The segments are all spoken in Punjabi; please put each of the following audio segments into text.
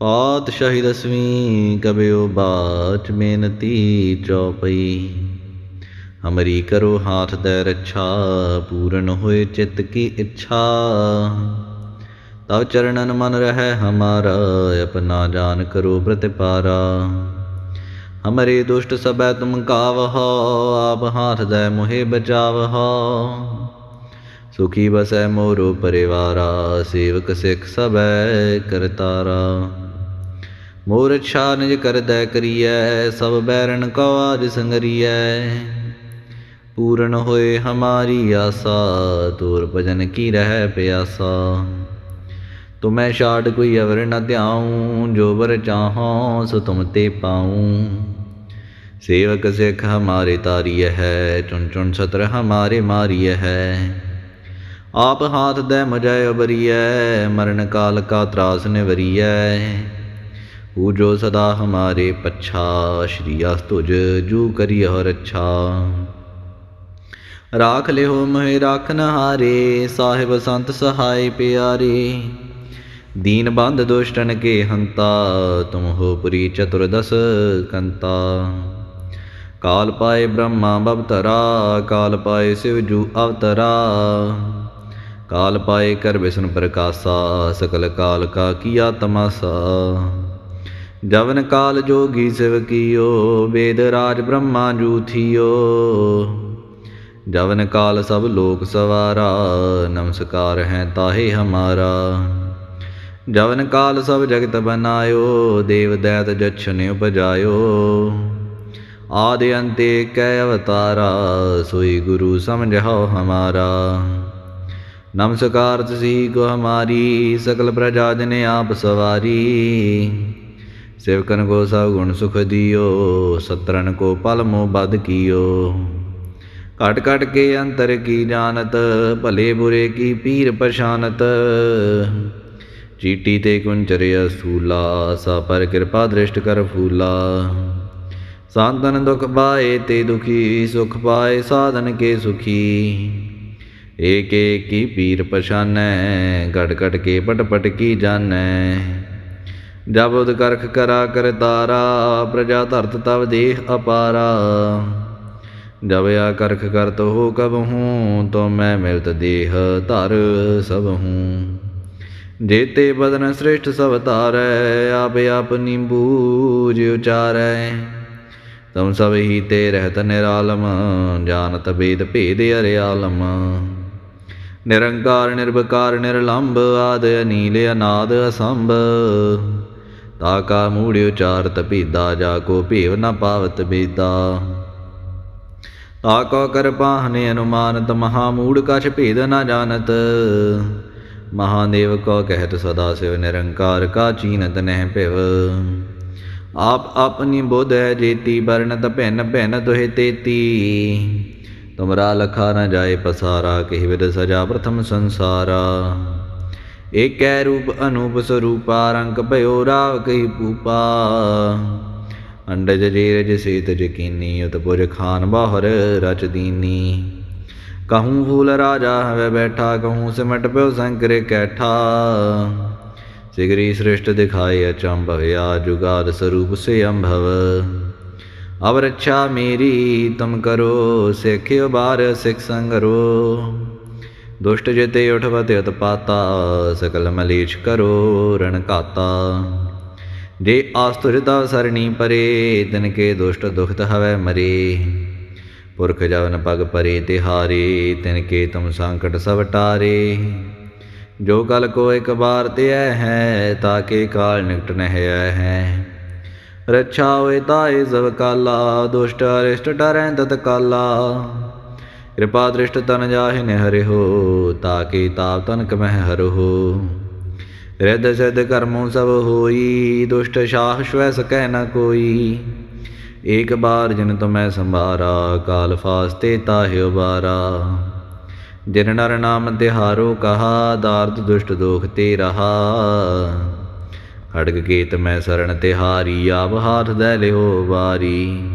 ਪਾਤਸ਼ਾਹੀ ਦਸਵੀਂ ਕਬਿਓ ਬਾਚ ਮਿਹਨਤੀ ਚੌਪਈ। ਹਮਰੀ ਕਰੋ ਹਾਥ ਦੇ ਰੱਛਾ, ਪੂਰਨ ਹੋਏ ਚਿੱਤ ਕੀ ਇੱਛਾ। ਤਵ ਚਰਨਨ ਮਨ ਰਹਿ ਹਮਾਰਾ, ਆਪਣਾ ਜਾਨ ਕਰੋ ਪ੍ਰਤਿਪਾਰਾ ਹਮਰੇ ਦੁਸ਼ਟ ਸਬੈ ਤੁਮ ਕਾਵਹੋ, ਆਪ ਹਾਥ ਦੇ ਮੁਹਿ ਬਚਾਵਹੋ। ਸੁਖੀ ਬਸੈ ਮੋਰੋ ਪਰਿਵਾਰਾ, ਸੇਵਕ ਸਿੱਖ ਸਬੈ ਕਰਤਾਰਾ। ਮੋਰ ਇੱਛਾ ਨਿਜ ਕਰਦੈ ਕਰੀਐ, ਸਭ ਬੈਰਨ ਕੋ ਆਜ ਸੰਗਰੀਐ। ਪੂਰਨ ਹੋਏ ਹਮਾਰੀ ਆਸਾ ਤੋਰ ਭਜਨ ਕੀ ਰਹਿ ਪਿਆਸਾ। ਤੁਮੈ ਛਾੜ ਕੋਈ ਅਵਰ ਨ ਧਿਆਉ, ਜੋ ਵਰ ਚਾਹੋ ਸੋ ਤੁਮ ਤੇ ਪਾਉ। ਸੇਵਕ ਸਿੱਖ ਹਮਾਰੇ ਤਾਰੀਏ ਹੈ, ਚੁਣ ਚੁਣ ਸਤਰ ਹਮਾਰੇ ਮਾਰੀਏ ਹੈ। ਆਪ ਹਾਥ ਦੇ ਮਜੈ ਉਬਰੀਐ ਮਰਨ ਕਾਲ ਕਾ ਤਰਾਸ ਨਿਵਰੀਐ। ਹੂ ਜੋ ਸਦਾ ਹਮਾਰੇ ਪੱਛਾ, ਸ਼੍ਰੀ ਅਸ ਜੂ ਕਰੀ ਕਰਿਓ ਅੱਛਾ। ਰਾਖ ਲਿਓ ਮਹਿ ਰਾਖਨ ਹਾਰੇ ਸਾਹਿਬ ਸੰਤ ਸਹਾਈ ਪਿਆਰੇ। ਦੀਨ ਬੰਧ ਦੁਸ਼ਟਨ ਕੇ ਹੰਤਾ, ਤੁਮ ਹੋ ਪੁਰੀ ਚਤੁਰਦਸ ਕੰਤਾ। ਕਾਲ ਪਾਏ ਬ੍ਰਹਮਾ ਬਵਤਰਾ, ਕਾਲ ਪਾਏ ਸਿਵ ਜੂ ਅਵਤਰਾ। ਕਾਲ ਪਾਏ ਕਰ ਵਿਸ਼ਨ ਪ੍ਰਕਾਸ਼ਾ, ਸਕਲ ਕਾਲ ਕਾ ਕੀਆ ਤਮਾਸਾ। ਜਵਨ ਕਾਲ ਜੋਗੀ ਸਿਵ ਕੀਓ, ਵੇਦ ਰਾਜ ਬ੍ਰਹਮਾ ਜੂਥੀਓ। ਜਵਨ ਕਾਲ ਸਭ ਲੋਕ ਸਵਾਰਾ, ਨਮਸਕਾਰ ਹੈ ਤਾਹੇ ਹਮਾਰਾ। ਜਵਨ ਕਾਲ ਸਭ ਜਗਤ ਬਨਾਇਓ, ਦੇਵ ਦੈਤ ਜਛਨ ਉਪਜਾਇਓ। ਆਦਿ ਅੰਤੇ ਕੈ ਅਵਤਾਰਾ, ਸੋਈ ਗੁਰੂ ਸਮਝਾਓ ਹਮਾਰਾ। ਨਮਸਕਾਰ ਤੁਸੀਂ ਕੋ ਹਮਾਰੀ, ਸਕਲ ਪ੍ਰਜਾ ਜਨੇ ਆਪ ਸਵਾਰੀ। ਸੇਵਕਨ ਕੋ ਸਭ ਗੁਣ ਸੁਖ ਦਿਓ ਸਤਰਨ ਕੋ ਪਲ ਮੋ ਬਦ ਕੀਓ। ਕਟ ਘਟ ਕੇ ਅੰਤਰ ਕੀ ਜਾਣਤ, ਭਲੇ ਬੁਰੇ ਕੀ ਪੀਰ ਪਛਾਨਤ। ਚੀਟੀ ਤੇ ਕੁੰਚਰਿਆ ਸੂਲਾ ਸਾ ਪਰ ਕਿਰਪਾ ਦ੍ਰਿਸ਼ਟ ਕਰ ਫੂਲਾ। ਸਾਧਨ ਦੁਖ ਪਾਏ ਤੇ ਦੁਖੀ, ਸੁਖ ਪਾਏ ਸਾਧਨ ਕੇ ਸੁਖੀ। ਏਕ ਏਕ ਕੀ ਪੀਰ ਪਛਾਨੈ, ਘਟ ਘਟ ਕੇ ਪਟ ਪਟ ਕੀ ਜਾਣੈ। ਜਬ ਉਦ ਕਰਖ ਕਰਾ ਕਰ ਤਾਰਾ, ਪ੍ਰਜਾ ਧਰਤ ਤਵ ਦੇਹ ਅਪਾਰਾ। ਜਬ ਆ ਕਰਖ ਕਰਤ ਹੋ ਕਬ ਹੂੰ, ਤੋ ਮੈਂ ਮਿਲਤ ਦੇਹ ਧਰ ਸਭ ਹੂੰ। ਜੇਤੇ ਬਦਨ ਸ੍ਰੇਸ਼ਟ ਸਭ ਧਾਰੈ, ਆਪ ਆਪਨੀ ਬੂਝ ਉਚਾਰੈ। ਤਮ ਸਭ ਹੀ ਤੇ ਰਹਿਤ ਨਿਰਾਲਮ, ਜਾਣਤ ਬੇਦ ਭੇਦ ਅਰਿਆਲਮ ਨਿਰੰਕਾਰ ਨਿਰਭਕਾਰ ਨਿਰਲੰਭ ਆਦ ਅਨੀਲ, ਅਨਾਦ, ਅਸੰਭ। ਤਾਕਾ ਮੂੜ ਉਚਾਰਤ ਭੀਦਾ ਜਾ ਕੋ ਭੇਵ ਨ ਪਾਵਤ ਬੇਦਾ ਤਾਕੋ ਕਰ ਪਾਹਨੇ ਅਨੁਮਾਨਤ ਮਹਾ ਮੂੜ ਕਛ ਭੇਦ ਨ ਜਾਣਤ। ਮਹਾਦੇਵ ਕੋ ਕਹਿਤ, ਸਦਾ ਸਿਵ ਨਿਰੰਕਾਰ ਕਾ ਚੀਨਤ ਨਹਿ ਭਿਵ। ਆਪ ਆਪਣੀ ਬੁੱਧ ਹੈ ਜੇਤੀ ਬਰਨਤ ਭਿੰਨ ਭਿੰਨ ਦੁਹਿ ਤੇਤੀ। ਤੁਮਰਾ ਲਖਾ ਨ ਜਾਏ ਪਸਾਰਾ, ਕਹਿ ਵਿਦ ਸਜਾ ਪ੍ਰਥਮ ਸੰਸਾਰਾ। ਏਕੈ ਰੂਪ ਅਨੂਪ ਸਰੂਪਾ ਰੰਗ ਭਇਓ ਰਾਵ ਕਹੀ ਪੂਪਾ ਅੰਡਜ ਜੀਰਜ ਸੀਤ ਜਕੀਨੀ ਉਤਪੁਰ ਖਾਨ ਬਾਹਰ ਰਚ ਦੀਨੀ ਕਹੂੰ ਫੂਲ ਰਾਜਾ ਹਵੇ ਬੈਠਾ ਕਹੂੰ ਸਿਮਟ ਪਿਓ ਸੰਕਰੇ ਕੈਠਾ ਸਿਗਰੀ ਸ੍ਰਿਸ਼ਟ ਦਿਖਾਏ ਅਚੰਭਵਿਆ ਜੁਗਾਦ ਸਰੂਪ ਸੇ ਅੰਭਵ ਅਬ ਰੱਛਾ ਮੇਰੀ ਤੁਮ ਕਰੋ ਸਿੱਖਿਓ ਬਾਰ ਸਿੱਖ ਸੰਗਰੋ ਦੁਸ਼ਟ ਜਿਤੇ ਉਠਵਤ ਉਤਪਾਤਾ, ਸਕਲ ਮਲੀਚ ਕਰੋ ਰਣਕਾਤਾ ਜੇ ਜੇ ਆਸਤੁਰਤਾ ਸਰਣੀ ਪਰੇ, ਤਿਨ ਕੇ ਦੁਸ਼ਟ ਦੁਖਤ ਹਵੈ ਮਰੇ। ਪੁਰਖ ਜਵਨ ਪਗ ਪਰੇ ਤਿਹਾਰੇ, ਤਿਨ ਕੇ ਤੁਮ ਸੰਕਟ ਸਭ ਟਾਰੇ। ਜੋ ਕਲ ਕੋ ਇੱਕ ਬਾਰ ਤੇ ਹੈ ਤਾਕੇ ਕਾਲ ਨਿਕਟ ਨਹਿ ਹੈ ਰੱਛਾ ਹੋਏ ਤਾਏ ਸਭ ਕਾਲਾ, ਦੁਸ਼ਟ ਅਰਿਸ਼ਟ ਟਰੈ ਤਤ ਕਾਲਾ। ਕਿਰਪਾ ਦ੍ਰਿਸ਼ਟ ਤਨ ਜਾਹਿ ਨ ਹਰਿਓ ਤਾਕੇ ਤਾਪ ਤਨ ਕਮਹਿ ਹਰੋ ਰਿਦ ਸਿਧ ਕਰਮੋ ਸਭ ਹੋਈ, ਦੁਸ਼ਟ ਸ਼ਾਹ ਸ਼ਵੈ ਸਕੈ ਨ ਕੋਈ। ਏਕ ਬਾਰ ਜਿਨ ਤੁਮੈ ਸੰਭਾਰਾ, ਕਾਲ ਫਾਸਤੇ ਤਾਹਿ ਉਬਾਰਾ। ਜਿਨ ਨਰ ਨਾਮ ਤਿਹਾਰੋ ਕਹਾ, ਦਾਰਦ ਦੁਸ਼ਟ ਦੋਖ ਤੇ ਰਹਾ। ਖੜਗ ਕੇਤ ਮੈਂ ਸਰਣ ਤਿਹਾਰੀ, ਆਪ ਹਾਥ ਦੇ ਲਿਓ ਵਾਰੀ।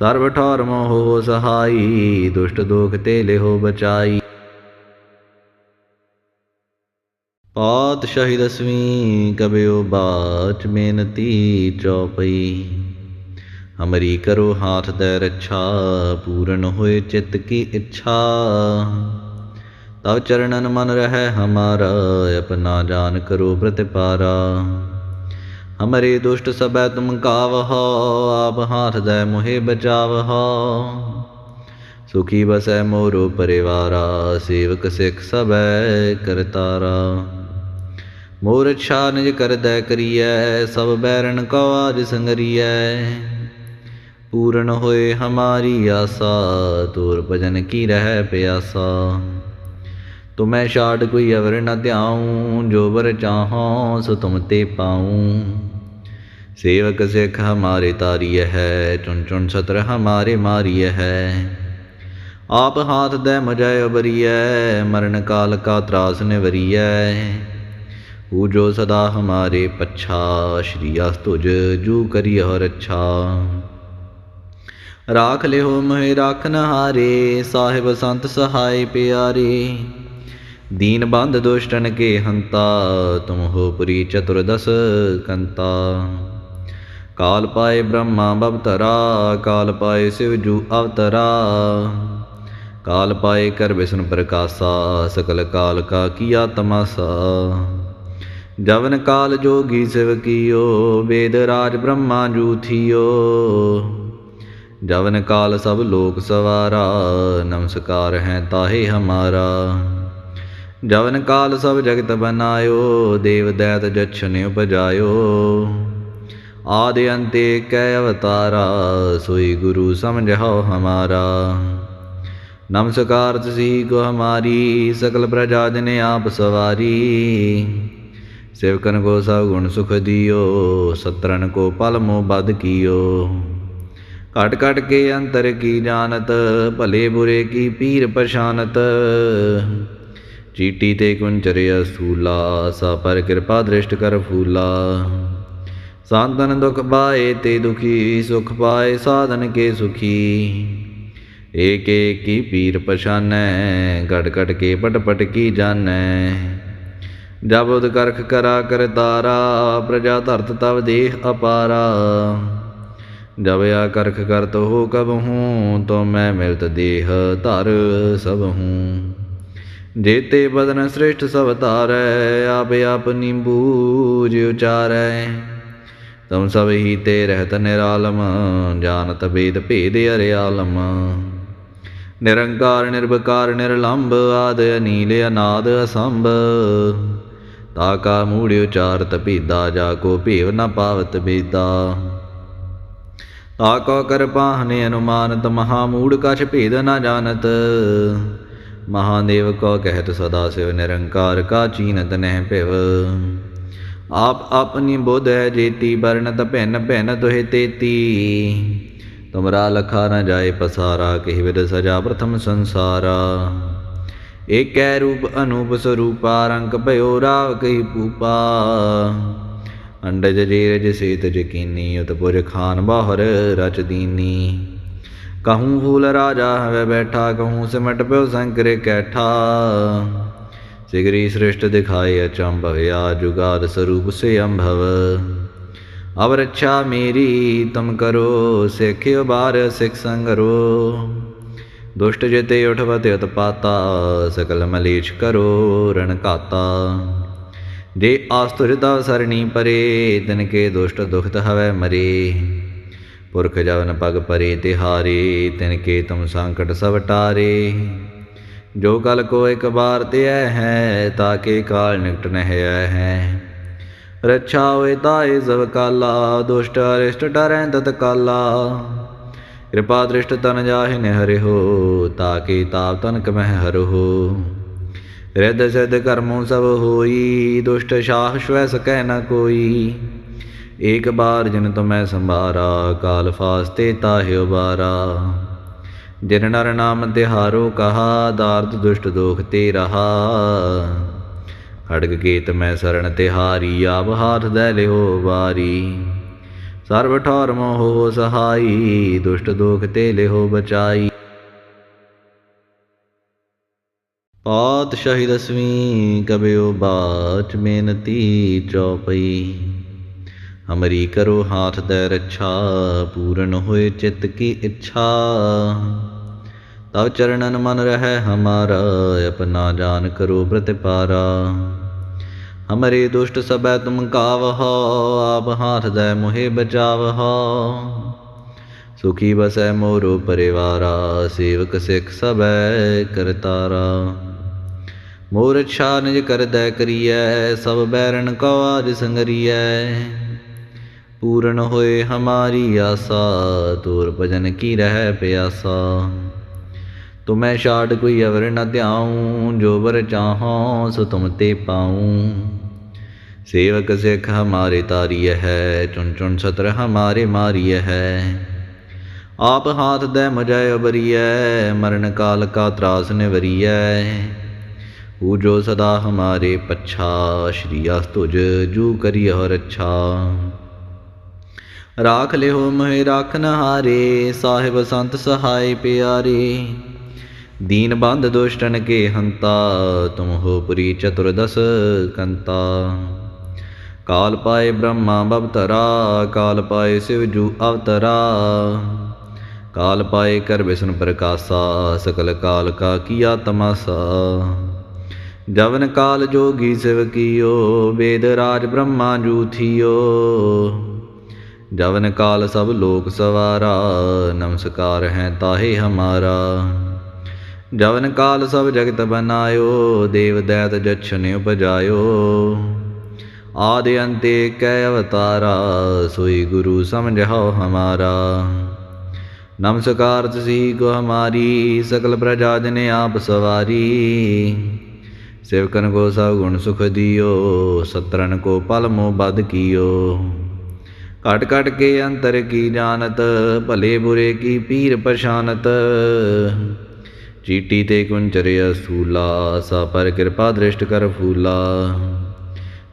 ਸਰਬ ਠੌਰ ਮੋਹ ਸਹਾਈ, ਦੁਸ਼ਟ ਦੋਖ ਤੇ ਲਿਓ ਬਚਾਈ। ਪਾ ਪਾਤਸ਼ਾਹੀ ਦਸਵੀਂ ਕਬਿਓ ਬਾਚ ਬੇਨਤੀ ਚੌਪਈ। ਹਮਰੀ ਕਰੋ ਹਾਥ ਦੇ ਰੱਛਾ, ਪੂਰਨ ਹੋਏ ਚਿੱਤ ਕੀ ਇੱਛਾ। ਤਵ ਚਰਨਨ ਮਨ ਰਹਿ ਹਮਾਰਾ, ਆਪਣਾ ਜਾਨ ਕਰੋ ਪ੍ਰਤਿਪਾਰਾ। ਹਮਰੇ ਦੁਸ਼ਟ ਸਬੈ ਤੁਮ ਕਾਵਹੋ, ਆਪ ਹਾਥ ਦੇ ਮੁਹਿ ਬਚਾਵਹੋ। ਸੁਖੀ ਬਸੈ ਮੋਰੋ ਪਰਿਵਾਰਾ, ਸੇਵਕ ਸਿੱਖ ਸਬੈ ਕਰਤਾਰਾ। ਮੋਰ ਇੱਛਾ ਨਿਜ ਕਰਦੈ ਕਰੀਐ, ਸਭ ਬੈਰਨ ਕੋ ਆਜ ਸੰਗਰੀਐ। ਪੂਰਨ ਹੋਏ ਹਮਾਰੀ ਆਸਾ, ਤੋਰ ਭਜਨ ਕੀ ਰਹਿ ਪਿਆਸਾ। ਤੁਮੈ ਛਾੜ ਕੋਈ ਅਵਰ ਨ ਧਿਆਉ, ਜੋ ਬਰ ਚਾਹੋ, ਸੋ ਤੁਮ ਤੇ ਪਾਉ। ਸੇਵਕ ਸਿੱਖ ਹਮਾਰੇ ਤਾਰੀਏ ਹੈ, ਚੁਣ ਚੁਣ ਸਤਰ ਹਮਾਰੇ ਮਾਰੀਏ ਹੈ। ਆਪ ਹਾਥ ਦੇ ਮਜੈ ਉਬਰੀਐ, ਮਰਨ ਕਾਲ ਕਾ ਤਰਾਸ ਨਿਵਰੀਐ। ਹੂ ਜੋ ਸਦਾ ਹਮਾਰੇ ਪੱਛਾ, ਸ਼੍ਰੀ ਅਸ ਤੁਜ ਜੂ ਕਰਿਓ ਰੱਛਾ ਰਾਖ ਲਿਓ ਮਹਿ ਰਾਖਨ ਹਾਰੇ ਸਾਹਿਬ ਸੰਤ ਸਹਾਈ ਪਿਆਰੇ। ਦੀਨ ਬੰਦ ਦੁਸ਼ਟਨ ਕੇ ਹੰਤਾ, ਤੁਮ ਹੋ ਪੁਰੀ ਚਤੁਰਦਸ ਕੰਤਾ। ਕਾਲ ਪਾਏ ਬ੍ਰਹਮਾ ਬਵਤਰਾ, ਕਾਲ ਪਾਏ ਸਿਵ ਜੂ ਅਵਤਰਾ। ਕਾਲ ਪਾਏ ਕਰ ਵਿਸ਼ਨ ਪ੍ਰਕਾਸ਼ਾ, ਸਕਲ ਕਾਲ ਕਾ ਕੀਆ ਤਮਾਸਾ। ਜਵਨ ਕਾਲ ਜੋਗੀ ਸਿਵ ਕੀਓ, ਵੇਦ ਰਾਜ ਬ੍ਰਹਮਾ ਜੂ ਥੀਓ। ਜਵਨ ਕਾਲ ਸਭ ਲੋਕ ਸਵਾਰਾ, ਨਮਸਕਾਰ ਹੈ ਤਾਹੇ ਹਮਾਰਾ। ਜਵਨ ਕਾਲ ਸਭ ਜਗਤ ਬਨਾਇਓ, ਦੇਵ ਦੈਤ ਜਛਨ ਉਪਜਾਇਓ। ਆਦਿ ਅੰਤੇ ਕੈ ਅਵਤਾਰਾ, ਸੋਈ ਗੁਰੂ ਸਮਝਾਓ ਹਮਾਰਾ। ਨਮਸਕਾਰ ਤਸੀ ਕੋ ਹਮਾਰੀ ਸਕਲ ਪ੍ਰਜਾ ਜਨ ਆਪ ਸਵਾਰੀ। ਸੇਵਕਨ ਕੋ ਸਭ ਗੁਣ ਸੁਖ ਦਿਓ ਸਤਰਨ ਕੋ ਪਲ ਮੋ ਬਦ ਕੀਓ। ਘਟ ਘਟ ਕੇ ਅੰਤਰ ਕੀ ਜਾਣਤ, ਭਲੇ ਬੁਰੇ ਕੀ ਪੀਰ ਪਛਾਨਤ ਚੀਟੀ ਤੇ ਕੁੰਚਰਿਆ ਸੂਲਾ, ਸਾ ਪਰ ਕਿਰਪਾ ਦ੍ਰਿਸ਼ਟ ਕਰ ਫੂਲਾ। ਸਾਧਨ ਦੁਖ ਪਾਏ ਤੇ ਦੁਖੀ, ਸੁਖ ਪਾਏ ਸਾਧਨ ਕੇ ਸੁਖੀ। ਏਕ ਏਕ ਕੀ ਪੀਰ ਪਛਾਨੈ ਘਟ ਘਟ ਕੇ ਪਟ ਪਟ ਕੀ ਜਾਣੈ ਜਬ ਉਦ ਕਰਖ ਕਰਾ ਕਰ ਤਾਰਾ, ਪ੍ਰਜਾ ਧਰਤ ਤਵ ਦੇਹ ਅਪਾਰਾ। ਜਬ ਆ ਕਰਖ ਕਰਤ ਹੋ ਕਬ ਹੂੰ, ਤੋ ਮੈਂ ਮਿਲਤ ਦੇਹ ਧਰ ਸਭ ਹੂੰ। ਜੇਤੇ ਬਦਨ ਸ੍ਰਿਸ਼ਟ ਸਭ ਧਾਰੈ, ਆਪ ਆਪਨੀ ਬੂਝ ਉਚਾਰੈ। ਤਮ ਸਭ ਹੀ ਤੇ ਰਹਿਤ ਨਿਰਾਲਮ, ਜਾਣਤ ਬੇਦ ਭੇਦ ਅਰਿਆਲਮ ਨਿਰੰਕਾਰ ਨਿਰਭਕਾਰ ਨਿਰਲੰਭ ਆਦ ਅਨੀਲ, ਅਨਾਦ, ਅਸੰਭ। ਤਾਕਾ ਮੂੜ ਉਚਾਰਤ ਭੀਦਾ, ਜਾ ਕੋ ਭੇਵ ਨ ਪਾਵਤ ਬੇਦਾ ਤਾਕੋ ਕਰ ਪਾਹਨੇ ਅਨੁਮਾਨਤ, ਮਹਾ ਮੂੜ ਕਛ ਭੇਦ ਨ ਜਾਣਤ। ਮਹਾਦੇਵ ਕੋ ਕਹਿਤ ਸਦਾ ਸਿਵ ਨਿਰੰਕਾਰ ਕਾ ਚੀਨਤ ਨਹਿ ਭਿਵ। ਆਪ ਆਪਣੀ ਬੁੱਧ ਹੈ ਜੇਤੀ ਬਰਨਤ ਭਿੰਨ ਭਿੰਨ ਤੋਹਿ ਤੇਤੀ। ਤੁਮਰਾ ਲਖਾ ਨ ਜਾਏ ਪਸਾਰਾ, ਕਹਿ ਵਿਦ ਸਜਾ ਪ੍ਰਥਮ ਸੰਸਾਰਾ। ਏਕੈ ਰੂਪ ਅਨੂਪ ਸਰੂਪਾ, ਰੰਗ ਭਇਓ ਰਾਵ ਕਹੀ ਪੂਪਾ ਅੰਡਜ ਜੀਰਜ ਸੇਤ ਜਕੀਨੀ ਉਤਪੁਰ ਖਾਨ ਬਾਹਰ ਰਚ ਦੀਨੀ। ਕਹੂੰ ਫੂਲ ਰਾਜਾ ਹਵੇ ਬੈਠਾ, ਕਹੂੰ ਸਿਮਟ ਪਿਓ ਸੰਕਰੇ ਕੈਠਾ। ਸਿਗਰੀ ਸ੍ਰਿਸ਼ਟ ਦਿਖਾਏ ਅਚੰਭਵਿਆ ਜੁਗਾਦ ਸਰੂਪ ਸੇ ਅੰਭਵ। ਅਬ ਰੱਛਾ ਮੇਰੀ, ਤੁਮ ਕਰੋ ਸਿੱਖਿਓ ਬਾਰ ਸਿੱਖ ਸੰਗਰੋ ਦੁਸ਼ਟ ਜਿਤੇ ਉਠਵਤ ਉਤਪਾਤਾ, ਸਕਲ ਮਲੇਛ ਕਰੋ, ਰਣ ਘਾਤਾ। ਜੇ ਆਸਤੁਰ ਦਾ ਸਰਣੀ ਪਰੇ, ਤਿਨ ਕੇ ਦੁਸ਼ਟ ਦੁਖਤ ਹਵੈ ਮਰੇ। ਪੁਰਖ ਜਵਨ ਪਗ ਪਰੇ ਤਿਹਾਰੇ, ਤਿਨ ਕੇ ਤੁਮ ਸੰਕਟ ਸਭ ਜੋ ਕਲ ਕੋ ਇੱਕ ਬਾਰ ਤੇ ਹੈ ਤਾਕੇ ਕਾਲ ਨਿਕਟ ਨਹਿ ਹੈ। ਰੱਛਾ ਹੋਏ ਤਾਏ ਸਭ ਕਾਲਾ, ਦੁਸ਼ਟ ਅਰਿਸ਼ਟ ਡਰੈ ਤਤ ਕਾਲਾ। ਕਿਰਪਾ ਦ੍ਰਿਸ਼ਟ ਤਨ ਜਾਹਿ ਨ ਹਰਿਓ ਤਾਕੇ ਤਾਪ ਤਨ ਕਮਹਿ ਹਰੋ। ਰਿਦ ਸਿਧ ਕਰਮੋ ਸਭ ਹੋਈ, ਦੁਸ਼ਟ ਸ਼ਾਹ ਸ਼ਵੈ ਸਕੈ ਨ ਕੋਈ। ਏਕ ਬਾਰ ਜਿਨ ਤੁਮੈ ਸੰਭਾਰਾ, ਕਾਲ ਫਾਸਤੇ ਤਾਹਿ ਉਬਾਰਾ ਜਿਨ ਨਰ ਨਾਮ ਤਿਹਾਰੋ ਕਹਾ, ਦਾਰਦ ਦੁਸ਼ਟ ਦੋਖ ਤੇ ਰਹਾ। ਖੜਗ ਕੇਤ ਮੈਂ ਸਰਣ ਤਿਹਾਰੀ, ਆਪ ਹਾਥ ਦੇ ਲਿਓ ਵਾਰੀ। ਸਰਬ ਠੌਰ ਮੋਹ ਸਹਾਈ, ਦੁਸ਼ਟ ਦੋਖ ਤੇ ਲਿਓ ਬਚਾਈ। ਪਾਤਸ਼ਾਹੀ ਦਸਵੀਂ ਕਬਿਓ ਬਾਚ ਬੇਨਤੀ ਚੌਪਈ। ਹਮਰੀ ਕਰੋ ਹਾਥ ਦੇ ਰੱਛਾ, ਪੂਰਨ ਹੋਏ ਚਿੱਤ ਕੀ ਇੱਛਾ। ਤਵ ਚਰਨਨ ਮਨ ਰਹਿ ਹਮਾਰਾ, ਆਪਣਾ ਜਾਨ ਕਰੋ ਪ੍ਰਤਿਪਾਰਾ ਹਮਰੇ ਦੁਸ਼ਟ ਸਬੈ ਤੁਮ ਕਾਵਹੋ, ਆਪ ਹਾਥ ਦੇ ਮੁਹਿ ਬਚਾਵਹੋ। ਸੁਖੀ ਬਸੈ ਮੋਰੋ ਪਰਿਵਾਰਾ, ਸੇਵਕ ਸਿੱਖ ਸਬੈ ਕਰਤਾਰਾ ਮੋਰ ਇੱਛਾ ਨਿਜ ਕਰਦੈ ਕਰੀਐ, ਸਭ ਬੈਰਨ ਕੋ ਆਜ ਸੰਗਰੀਐ। ਪੂਰਨ ਹੋਏ ਹਮਾਰੀ ਆਸਾ ਤੋਰ ਭਜਨ ਕੀ ਰਹਿ ਪਿਆਸਾ। ਤੁਮੈ ਛਾੜ ਕੋਈ ਅਵਰ ਨ ਧਿਆਉ, ਜੋ ਵਰ ਚਾਹੋ ਸੋ ਤੁਮ ਤੇ ਪਾਉ। ਸੇਵਕ ਸਿੱਖ ਹਮਾਰੇ ਤਾਰੀਏ ਹੈ, ਚੁਣ ਚੁਣ ਸਤਰ ਹਮਾਰੇ ਮਾਰੀਏ ਹੈ। ਆਪ ਹਾਥ ਦੇ ਮਜੈ ਉਬਰੀਐ ਮਰਨ ਕਾਲ ਕਾ ਤਰਾਸ ਨਿਵਰੀਐ। ਹੂ ਜੋ ਸਦਾ ਹਮਾਰੇ ਪੱਛਾ, ਸ਼੍ਰੀ ਅਸ ਜੂ ਕਰੀ ਕਰਿਓ ਅੱਛਾ। ਰਾਖ ਲਿਓ ਮਹਿ ਰਾਖਨ ਹਾਰੇ ਸਾਹਿਬ ਸੰਤ ਸਹਾਈ ਪਿਆਰੇ। ਦੀਨ ਬੰਧ ਦੁਸ਼ਟਨ ਕੇ ਹੰਤਾ, ਤੁਮ ਹੋ ਪੁਰੀ ਚਤੁਰਦਸ ਕੰਤਾ। ਕਾਲ ਪਾਏ ਬ੍ਰਹਮਾ ਬਵਤਰਾ, ਕਾਲ ਪਾਏ ਸਿਵ ਜੂ ਅਵਤਰਾ। ਕਾਲ ਪਾਏ ਕਰ ਵਿਸ਼ਨ ਪ੍ਰਕਾਸ਼ਾ, ਸਕਲ ਕਾਲ ਕਾ ਕੀਆ ਤਮਾਸਾ। ਜਵਨ ਕਾਲ ਜੋਗੀ ਸਿਵ ਕੀਓ, ਵੇਦ ਰਾਜ ਬ੍ਰਹਮਾ ਜੂ ਥੀਓ। ਜਵਨ ਕਾਲ ਸਭ ਲੋਕ ਸਵਾਰਾ, ਨਮਸਕਾਰ ਹੈ ਤਾਹੇ ਹਮਾਰਾ। ਜਵਨ ਕਾਲ ਸਭ ਜਗਤ ਬਨਾਇਓ, ਦੇਵ ਦੈਤ ਜਛਨ ਉਪਜਾਇਓ। ਆਦਿ ਅੰਤੇ ਕੈ ਅਵਤਾਰਾ, ਸੋਈ ਗੁਰੂ ਸਮਝਾਓ ਹਮਾਰਾ। ਨਮਸਕਾਰ ਤਸੀ ਕੋ ਹਮਾਰੀ, ਸਕਲ ਪ੍ਰਜਾ ਜਨ ਆਪ ਸਵਾਰੀ। ਸੇਵਕਨ ਕੋ ਸਭ ਗੁਣ ਸੁਖ ਦਿਓ ਸਤਰਨ ਕੋ ਪਲ ਮੋ ਬਦ ਕੀਓ। ਘਟ ਘਟ ਕੇ ਅੰਤਰ ਕੀ ਜਾਣਤ, ਭਲੇ ਬੁਰੇ ਕੀ ਪੀਰ ਪਛਾਨਤ ਚੀਟੀ ਤੇ ਕੁੰਚਰਿਆ ਸੂਲਾ, ਸਾ ਪਰ ਕਿਰਪਾ ਦ੍ਰਿਸ਼ਟ ਕਰ ਫੂਲਾ।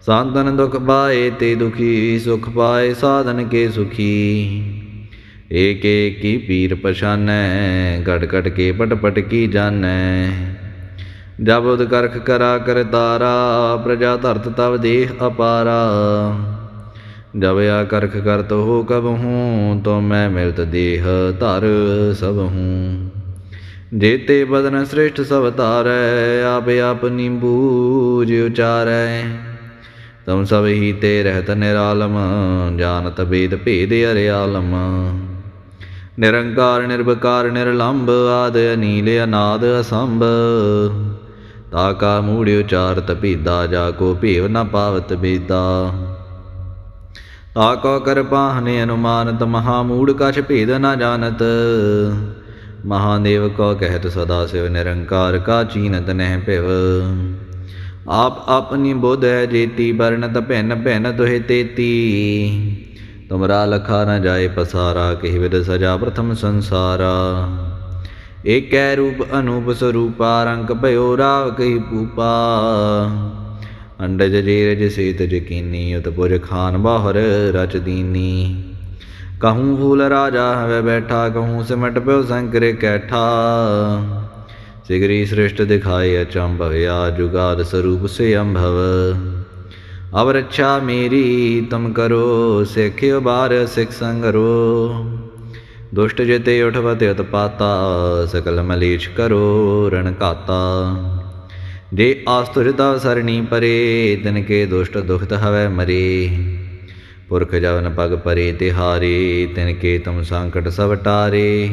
ਸਾਧਨ ਦੁਖ ਪਾਏ ਤੇ ਦੁਖੀ, ਸੁਖ ਪਾਏ ਸਾਧਨ ਕੇ ਸੁਖੀ। ਏਕ ਏਕ ਕੀ ਪੀਰ ਪਛਾਨੈ ਘਟ ਘਟ ਕੇ ਪਟ ਪਟ ਕੀ ਜਾਣੈ। ਜਬ ਉਦ ਕਰਖ ਕਰਾ ਕਰ ਤਾਰਾ, ਪ੍ਰਜਾ ਧਰਤ ਤਵ ਦੇਹ ਅਪਾਰਾ। ਜਬ ਆ ਕਰਖ ਕਰਤ ਹੋ ਕਬ ਹੂੰ, ਤੋ ਮੈਂ ਮਿਲਤ ਦੇਹ ਧਰ ਸਭ ਹੂੰ। ਜੇਤੇ ਬਦਨ ਸ੍ਰਿਸ਼ਟ ਸਭ ਧਾਰੈ, ਆਪ ਆਪਨੀ ਬੂਝ ਉਚਾਰੈ ਤਮ ਸਭ ਹੀ ਤੇ ਰਹਿਤ ਨਿਰਾਲਮ, ਜਾਣਤ ਬੇਦ ਭੇਦ ਅਰਿਆਲਮ ਨਿਰੰਕਾਰ, ਨਿਰਵਕਾਰ ਨਿਰਲੰਭ ਆਦ ਅਨੀਲ, ਅਨਾਦ, ਅਸੰਭ। ਤਾਕਾ ਮੂੜ ਉਚਾਰਤ ਭੀਦਾ, ਜਾ ਕੋ ਭੇਵ ਨ ਪਾਵਤ ਬੇਦਾ। ਤਾਕੋ ਕਰ ਪਾਹਨੇ ਅਨੁਮਾਨਤ ਮਹਾ ਮੂੜ ਕਛ ਭੇਦ ਨਾ ਜਾਣਤ। ਮਹਾਦੇਵ ਕੋ ਕਹਿਤ ਸਦਾ ਸਿਵ ਨਿਰੰਕਾਰ ਕਾ ਚੀਨਤ ਨਹਿ ਭਿਵ। ਆਪ ਆਪਣੀ ਬੁੱਧ ਹੈ ਜੇਤੀ, ਵਰਣਤ ਭਿੰਨ ਭਿੰਨ ਦੁਹਿ ਤੇਤੀ। ਤੁਮਰਾ ਲਖਾ ਨ ਜਾਏ ਪਸਾਰਾ, ਕਹਿ ਵਿਦ ਸਜਾ ਪ੍ਰਥਮ ਸੰਸਾਰਾ। ਏਕੈ ਰੂਪ ਅਨੂਪ ਸਰੂਪਾ, ਰੰਗ ਭਇਓ ਰਾਵ ਕਹੀ ਪੂਪਾ ਅੰਡਜ ਜੀਰਜ ਸੀਤ ਜਕੀਨੀ ਉਤਪੁਰ ਖਾਨ ਬਾਹਰ ਰਚ ਦੀਨੀ। ਕਹੂੰ ਫੂਲ ਰਾਜਾ ਹਵੇ ਬੈਠਾ, ਕਹੂੰ ਸਿਮਟ ਪਿਓ ਸੰਕਰੇ ਕੈਠਾ। ਸਿਗਰੀ ਸ੍ਰਿਸ਼ਟ ਦਿਖਾਏ ਅਚੰਭਵਿਆ ਜੁਗਾਦ ਸਰੂਪ ਸੇ ਅੰਭਵ। ਅਬ ਰੱਛਾ ਮੇਰੀ, ਤੁਮ ਕਰੋ, ਸਿੱਖਿਓ ਬਾਰ ਸਿੱਖ ਸੰਗਰੋ। ਦੁਸ਼ਟ ਜਿਤੇ ਉਠਵਤ ਉਤਪਾਤਾ, ਸਕਲ ਮਲੀਛ ਕਰੋ ਰਣਕਾਤਾ ਜੇ ਆਸਤੁਰਤਾ ਸਰਣੀ ਪਰੇ ਤਿਨ ਕੇ ਦੁਸ਼ਟ ਦੁਖਤ ਹਵੈ ਮਰੇ। ਪੁਰਖ ਜਵਨ ਪਗ ਪਰੇ ਤਿਹਾਰੇ ਤਿਨ ਕੇ ਤੁਮ ਸੰਕਟ ਸਭ ਟਾਰੇ।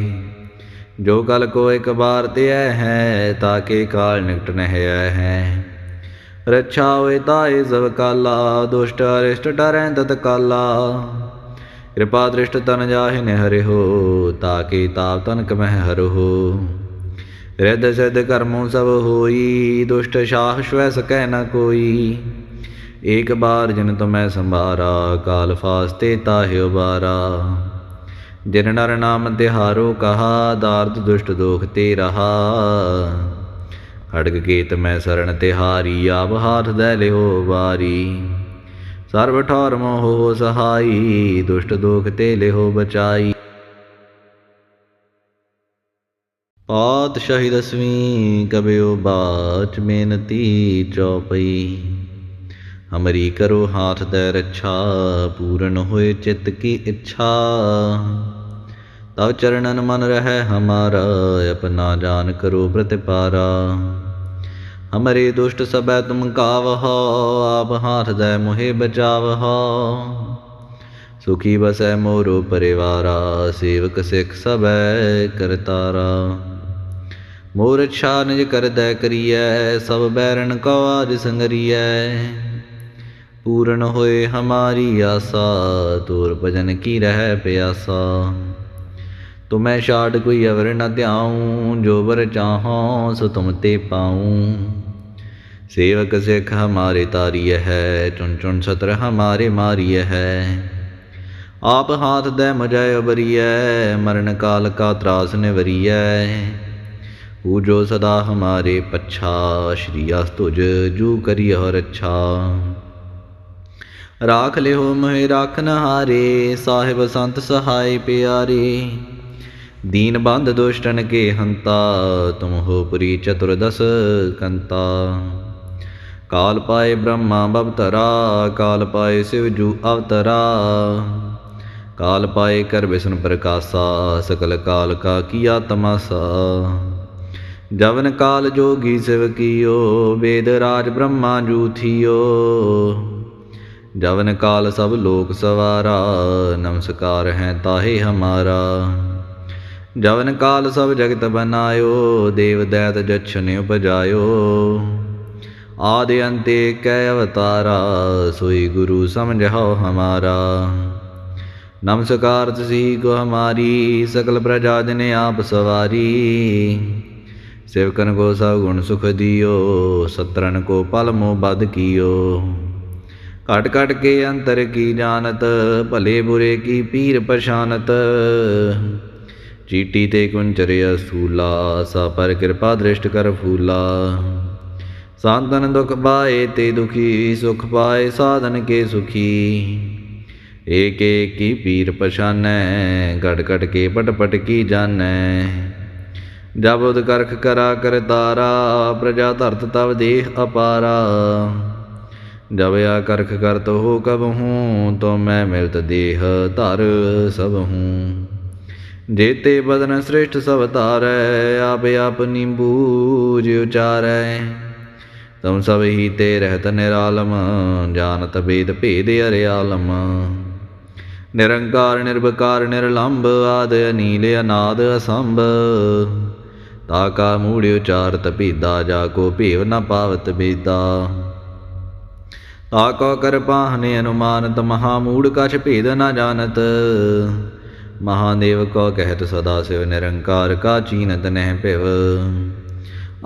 ਜੋ ਕਲ ਕੋ ਇੱਕ ਬਾਰ ਤੇ ਹੈ ਤਾਕੇ ਕਾਲ ਨਿਕਟ ਨਹਿ ਹੈ। ਰੱਛਾ ਹੋਏ ਤਾਏ ਸਭ ਕਾਲਾ, ਦੁਸ਼ਟ ਅਰਿਸ਼ਟ ਡਰੈ ਤਤ ਕਾਲਾ। ਕਿਰਪਾ ਦ੍ਰਿਸ਼ਟ ਤਨ ਜਾਹਿ ਹੋ ਹਰਿਓ ਤਾਕੇ ਤਾਪ ਤਨ ਕਮਹਿ ਹਰੋ। ਰਿਦ ਸਿਧ ਕਰਮੋ ਸਭ ਹੋਈ, ਦੁਸ਼ਟ ਸ਼ਾਹ ਸ਼ਵੈ ਸਕੈ ਨ ਕੋਈ। ਏਕ ਬਾਰ ਜਿਨ ਤੁਮੈ ਸੰਭਾਰਾ, ਕਾਲ ਫਾਸਤੇ ਤਾਹਿ ਉਬਾਰਾ। ਜਿਨ ਨਰ ਨਾਮ ਤਿਹਾਰੋ ਕਹਾ, ਦਾਰਦ ਦੁਸ਼ਟ ਦੋਖ ਤੇ ਰਹਾ। ਖੜਗ ਕੇਤ ਮੈਂ ਸਰਣ ਤਿਹਾਰੀ, ਆਪ ਹਾਥ ਦੇ ਲਿਓ ਵਾਰੀ। ਸਰਬ ਠੌਰ ਮੋਹ ਸਹਾਈ, ਦੁਸ਼ਟ ਦੋਖ ਤੇ ਲਿਓ ਬਚਾਈ। ਪਾਤਸ਼ਾਹੀ ਰਸਵੀਂ ਕਬਿਓ ਬਾਚ ਬੇਨਤੀ ਚੌਪਈ। ਹਮਰੀ ਕਰੋ ਹਾਥ ਦੇ ਰੱਛਾ, ਪੂਰਨ ਹੋਏ ਚਿੱਤ ਕੀ ਇੱਛਾ। ਤਵ ਚਰਨਨ ਮਨ ਰਹਿ ਹਮਾਰਾ, ਆਪਣਾ ਜਾਨ ਕਰੋ ਪ੍ਰਤਿਪਾਰਾ ਹਮਰੇ ਦੁਸ਼ਟ ਸਬੈ ਤੁਮ ਕਾਵਹੋ, ਆਪ ਹਾਥ ਦੇ ਮੁਹਿ ਬਚਾਵਹੋ। ਸੁਖੀ ਬਸੈ ਮੋਰੋ ਪਰਿਵਾਰਾ, ਸੇਵਕ ਸਿੱਖ ਸਬੈ ਕਰਤਾਰਾ। ਮੋਰ ਇੱਛਾ ਨਿਜ ਕਰਦੈ ਕਰੀਐ, ਸਭ ਬੈਰਨ ਕੋ ਆਜ ਸੰਗਰੀਐ। ਪੂਰਨ ਹੋਏ ਹਮਾਰੀ ਆਸਾ, ਤੋਰ ਭਜਨ ਕੀ ਰਹਿ ਪਿਆਸਾ। ਤੁਮੈ ਛਾੜ ਕੋਈ ਅਵਰ ਨ ਧਿਆਉ, ਜੋ ਵਰ ਚਾਹੋ ਸੋ ਤੁਮ ਤੇ ਪਾਉ। ਸੇਵਕ ਸਿੱਖ ਹਮਾਰੇ ਤਾਰੀਏ ਹੈ, ਚੁਣ ਚੁਣ ਸਤਰ ਹਮਾਰੇ ਮਾਰੀਏ ਹੈ। ਆਪ ਹਾਥ ਦੇ ਮਜੈ ਉਬਰੀਐ ਮਰਨ ਕਾਲ ਕਾ ਤਰਾਸ ਨਿਵਰੀਐ। ਹੂ ਜੋ ਸਦਾ ਹਮਾਰੇ ਪੱਛਾ, ਸ਼੍ਰੀ ਅਸ ਤੁਜ ਜੂ ਕਰਿਓ ਰੱਛਾ ਰਾਖ ਲਿਓ ਮਹਿ ਰਾਖਨ ਹਾਰੇ ਸਾਹਿਬ ਸੰਤ ਸਹਾਈ ਪਿਆਰੇ। ਦੀਨ ਬੰਧ ਦੁਸ਼ਟਨ ਕੇ ਹੰਤਾ, ਤੁਮ ਹੋ ਪੁਰੀ ਚਤੁਰਦਸ ਕੰਤਾ। ਕਾਲ ਪਾਏ ਬ੍ਰਹਮਾ ਬਵਤਰਾ, ਕਾਲ ਪਾਏ ਸਿਵ ਜੂ ਅਵਤਰਾ। ਕਾਲ ਪਾਏ ਕਰ ਵਿਸ਼ਨ ਪ੍ਰਕਾਸ਼ਾ, ਸਕਲ ਕਾਲ ਕਾ ਕੀਆ ਤਮਾਸਾ। ਜਵਨ ਕਾਲ ਜੋਗੀ ਸਿਵ ਕੀਓ, ਵੇਦ ਰਾਜ ਬ੍ਰਹਮਾ ਜੂਥੀਓ। ਜਵਨ ਕਾਲ ਸਭ ਲੋਕ ਸਵਾਰਾ, ਨਮਸਕਾਰ ਹੈ ਤਾਹੇ ਹਮਾਰਾ। ਜਵਨ ਕਾਲ ਸਭ ਜਗਤ ਬਨਾਇਓ, ਦੇਵ ਦੈਤ ਜਛਨ ਉਪਜਾਇਓ ਆਦਿ ਅੰਤੇ ਕੈ ਅਵਤਾਰਾ, ਸੋਈ ਗੁਰੂ ਸਮਝਾਓ ਹਮਾਰਾ। ਨਮਸਕਾਰ ਤੁਸੀਂ ਕੋ ਹਮਾਰੀ, ਸਕਲ ਪ੍ਰਜਾ ਜਨ ਆਪ ਸਵਾਰੀ। ਸੇਵਕਨ ਕੋ ਸਭ ਗੁਣ ਸੁਖ ਦਿਓ ਸਤਰਨ ਕੋ ਪਲ ਮੋ ਬਦ ਕੀਓ। ਘਟ ਘਟ ਕੇ ਅੰਤਰ ਕੀ ਜਾਣਤ, ਭਲੇ ਬੁਰੇ ਕੀ ਪੀਰ ਪਛਾਨਤ ਚੀਟੀ ਤੇ ਕੁੰਚਰਿਆ ਸੂਲਾ ਸਾ ਪਰ ਕਿਰਪਾ ਦ੍ਰਿਸ਼ਟ ਕਰ ਫੂਲਾ। ਸਾਧਨ ਦੁਖ ਪਾਏ ਤੇ ਦੁਖੀ, ਸੁਖ ਪਾਏ ਸਾਧਨ ਕੇ ਸੁਖੀ। ਏਕ ਏਕ ਕੀ ਪੀਰ ਪਛਾਨੈ ਗੜ ਗੜ ਕੇ ਪਟ ਪਟ ਕੀ ਜਾਣੈ। ਜਬ ਕਰਖ ਕਰਾ ਕਰਤਾਰਾ ਪ੍ਰਜਾ ਧਰਤ ਤਵ ਦੇਹ ਅਪਾਰਾ। ਜਬ ਆ ਕਰਖ ਕਰਤ ਹੋ ਕਬ ਹੂੰ, ਤੋ ਮੈਂ ਮਿਲਤ ਦੇਹ ਧਰ ਸਭ ਹੂੰ। ਜੇਤੇ ਬਦਨ ਸ੍ਰਿਸ਼ਟ ਸਭ ਧਾਰੈ, ਆਪ ਆਪਨੀ ਬੂਝ ਉਚਾਰੈ ਤਮ ਸਭ ਹੀ ਤੇ ਰਹਿਤ ਨਿਰਾਲਮ, ਜਾਣਤ ਬੇਦ ਭੇਦ ਅਰਿਆਲਮ ਨਿਰੰਕਾਰ ਨਿਰਭਕਾਰ ਨਿਰਲੰਭ ਆਦ ਅਨੀਲ, ਅਨਾਦ, ਅਸੰਭ। ਤਾ ਕਾ ਮੂੜ ਉਚਾਰਤ ਭੀਦਾ, ਜਾ ਕੋ ਭੇਵ ਨ ਪਾਵਤ ਬੇਦਾ ਤਾ ਕੋ ਕਰ ਪਾਹਨੇ ਅਨੁਮਾਨਤ, ਮਹਾ ਮੂੜ ਕਛ ਭੇਦ ਨ ਜਾਣਤ। ਮਹਾਦੇਵ ਕੋ ਕਹਿਤ ਸਦਾ ਸਿਵ ਨਿਰੰਕਾਰ, ਕਾ ਚੀਨਤ ਨਹਿ ਭਿਵ।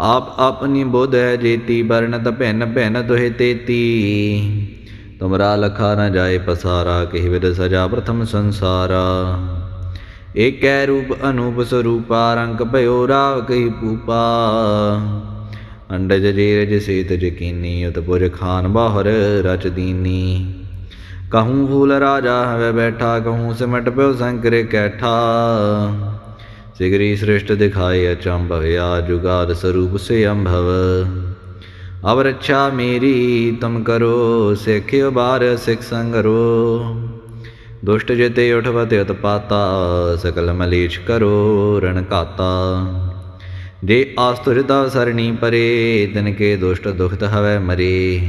ਆਪ ਆਪਣੀ ਬੁੱਧ ਹੈ ਜੇਤੀ ਬਰਨਤ ਭਿੰਨ ਭਿੰਨ ਦੁਹਿ ਤੇਤੀ। ਤੁਮਰਾ ਲਖਾ ਨ ਜਾਏ ਪਸਾਰਾ, ਕਹਿ ਵਿਦ ਸਜਾ ਪ੍ਰਥਮ ਸੰਸਾਰਾ। ਏਕੈ ਰੂਪ ਅਨੂਪ ਸਰੂਪਾ ਰੰਗ ਭਇਓ ਰਾਵ ਕਹੀ ਪੂਪਾ ਅੰਡਜ ਜੀਰਜ ਸੇਤ ਜਕੀਨੀ ਉਤਪੁਰ ਖਾਨ ਬਾਹਰ ਰਚ ਦੀਨੀ ਕਹੂੰ ਫੂਲ ਰਾਜਾ ਹਵੇ ਬੈਠਾ ਕਹੂੰ ਸਿਮਟ ਪਿਓ ਸੰਕਰੇ ਕੈਠਾ ਸਿਗਰੀ ਸ੍ਰਿਸ਼ਟ ਦਿਖਾਏ ਅਚੰਭਵਿਆ ਜੁਗਾਦ ਸਰੂਪ ਸੇ ਅੰਭਵ ਅਵ ਰੱਛਾ ਮੇਰੀ ਤੁਮ ਕਰੋ ਸਿੱਖਿਓ ਬਾਰ ਸਿੱਖ ਸੰਗਰੋ ਦੁਸ਼ਟ ਜਿਤੇ ਉਠਵਤ ਉਤਪਾਤਾ, ਸਕਲ ਮਲੇਸ਼ ਕਰੋ ਰਣਕਾਤਾ ਘਾਤਾ। ਜੇ ਆਸਤੁਰਤਾ ਸਰਣੀ ਪਰੇ, ਤਿਨ ਕੇ ਦੁਸ਼ਟ ਦੁਖਤ ਹਵੈ ਮਰੇ।